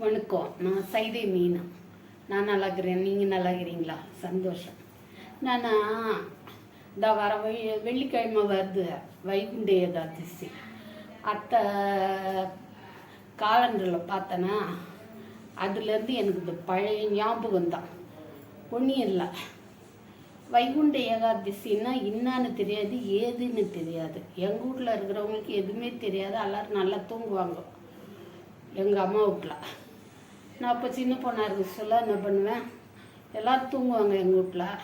வணக்கம். நான் சைதை மீனா. நான் நல்லா இருக்கிறேன். நீங்கள் நல்லா இருக்கிறீங்களா? சந்தோஷம். நான் இந்த வர வெள்ளிக்கிழமை வருது. வைகுண்ட ஏகாதசி. அத்தை காலண்டரில் பார்த்தேன்னா அதுலேருந்து எனக்கு இந்த பழைய ஞாபகம் தான். ஒன்றும் இல்லை. வைகுண்ட ஏகாதசின்னா என்னான்னு தெரியாது ஏதுன்னு தெரியாது. எங்கள் வீட்டில் இருக்கிறவங்களுக்கு எதுவுமே தெரியாது. எல்லாரும் நல்லா தூங்குவாங்க. எங்கள் அம்மா வீட்டில் நான் அப்போ சின்ன பொண்ணாக இருக்க சொல்ல என்ன பண்ணுவேன்? எல்லோரும் தூங்குவாங்க எங்கள் வீட்டில்.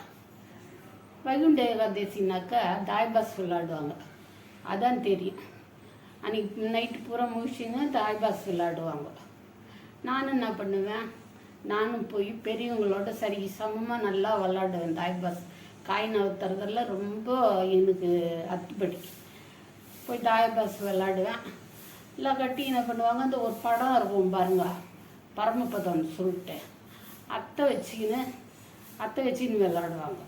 வைகுண்ட ஏகாதசினாக்கா தாய்பாஸ் விளாடுவாங்க அதான் தெரியும். அன்றைக்கி நைட்டு பூரா முழிச்சிங்க தாய்பாஸ் விளாடுவாங்க நானும் என்ன பண்ணுவேன்? நானும் போய் பெரியவங்களோட சரி சமமாக நல்லா விளாடுவேன் தாய்பாஸ் காய் அவுத்துறதெல்லாம் ரொம்ப எனக்கு அத்துப்படி. போய் தாய்பாஸ் விளாடுவேன் எல்லாம் கட்டி என்ன பண்ணுவாங்க? அந்த ஒரு படம் இருக்கும் பாருங்கள் பரமபதம் சொல்லிட்டு அத்தை வச்சுக்கின்னு அத்தை வச்சுக்கின்னு விளாடுவாங்க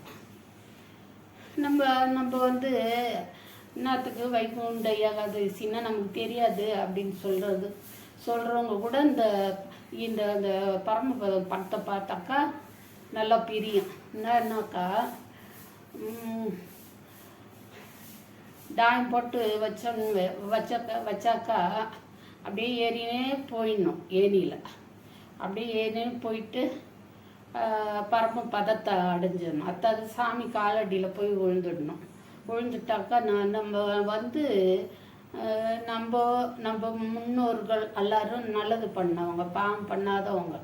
நம்ம நம்ம வந்து இன்னத்துக்கு வைகுண்ட ஏகாதசின்னா நமக்கு தெரியாது அப்படின்னு சொல்கிறது சொல்கிறவங்க கூட இந்த இந்த இந்த பரமபதம் படத்தை பார்த்தாக்கா நல்லா பிரியும். என்னன்னாக்கா டாயம் தாயம் போட்டு வச்சோன்னு வச்சாக்கா வச்சாக்கா அப்படியே ஏறினே போயிடணும் ஏனியில் அப்படியே ஏன்னு போயிட்டு பரம பதத்தை அடைஞ்சிடணும். அத்தாவது சாமி காலடியில் போய் விழுந்துடணும். விழுந்துட்டாக்கா நான் நம்ம வந்து நம்ம நம்ம முன்னோர்கள் எல்லாரும் நல்லது பண்ணவங்க பாவம் பண்ணாதவங்க.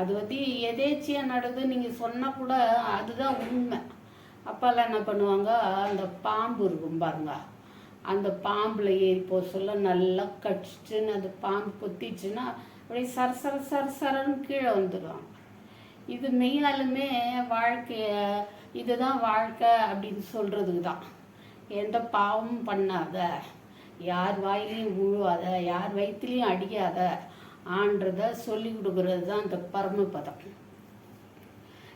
அது வந்து எதேச்சியாக நடந்து நீங்கள் சொன்னால் கூட அதுதான் உண்மை. அப்போல்லாம் என்ன பண்ணுவாங்க அந்த பாம்பு இருக்கும் பாருங்க. அந்த பாம்பில் ஏறி போக சொல்ல நல்லா கடிச்சிட்டுன்னு அந்த பாம்பு கொத்திச்சுன்னா அப்படியே சர சர சர சரன்னு கீழே வந்துடுவாங்க இது மெய்யாலுமே வாழ்க்கைய இதுதான் வாழ்க்கை அப்படின்னு சொல்கிறதுக்கு தான் எந்த பாவமும் பண்ணாத யார் வாயிலையும் உழுவாத யார் வயிற்றுலையும் அடிக்காத ஆன்றத சொல்லி கொடுக்கறது தான் இந்த பரமபதம்.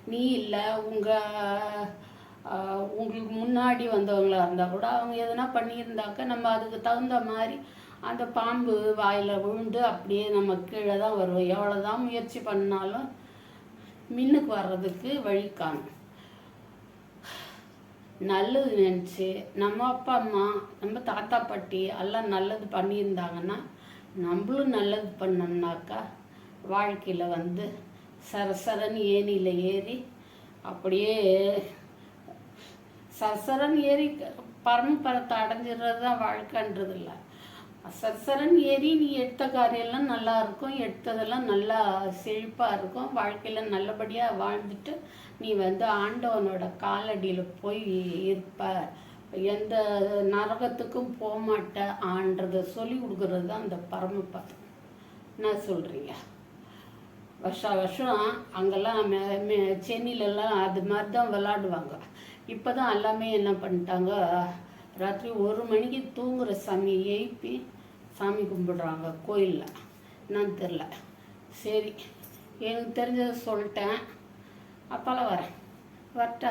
நீ இல்லை உங்கள் உங்களுக்கு முன்னாடி வந்தவங்களா இருந்தால் கூட அவங்க எதனா பண்ணியிருந்தாக்க நம்ம அதுக்கு தகுந்த மாதிரி அந்த பாம்பு வாயில் விழுந்து அப்படியே நம்ம கீழே தான் வருவோம் எவ்வளோ தான் முயற்சி பண்ணாலும் மின்னுக்கு வர்றதுக்கு வழி காணும். நல்லது நினச்சி நம்ம அப்பா அம்மா நம்ம தாத்தா பாட்டி எல்லாம் நல்லது பண்ணியிருந்தாங்கன்னா நம்மளும் நல்லது பண்ணோம்னாக்கா வாழ்க்கையில் வந்து சரசரன் ஏனியில் ஏறி அப்படியே சரசரன் ஏறி பரமபரத்தை அடைஞ்சிடுறது தான் வாழ்க்கைன்றது இல்லை சரசரன் ஏறி நீ எடுத்த காரியெல்லாம் நல்லா இருக்கும் எடுத்ததெல்லாம் நல்லா செழிப்பாக இருக்கும். வாழ்க்கையில் நல்லபடியாக வாழ்ந்துட்டு நீ வந்து ஆண்டவனோட காலடியில் போய் இருப்ப எந்த நரகத்துக்கும் போகமாட்ட ஆன்றதை சொல்லி கொடுக்கறது தான் அந்த பரமபதம். என்ன சொல்கிறீங்க வருஷா வருஷம் அங்கெல்லாம் மே மே சென்னையிலலாம் அது மாதிரி தான் விளாடுவாங்க. இப்போ தான் எல்லாமே என்ன பண்ணிட்டாங்க? ராத்திரி ஒரு மணிக்கு தூங்குற சாமியை எழுப்பி சாமி கும்பிடுறாங்க கோயிலில். என்னன்னு தெரில சரி எனக்கு தெரிஞ்சதை சொல்லிட்டேன். அப்போல்லாம் வரேன். வரட்டா?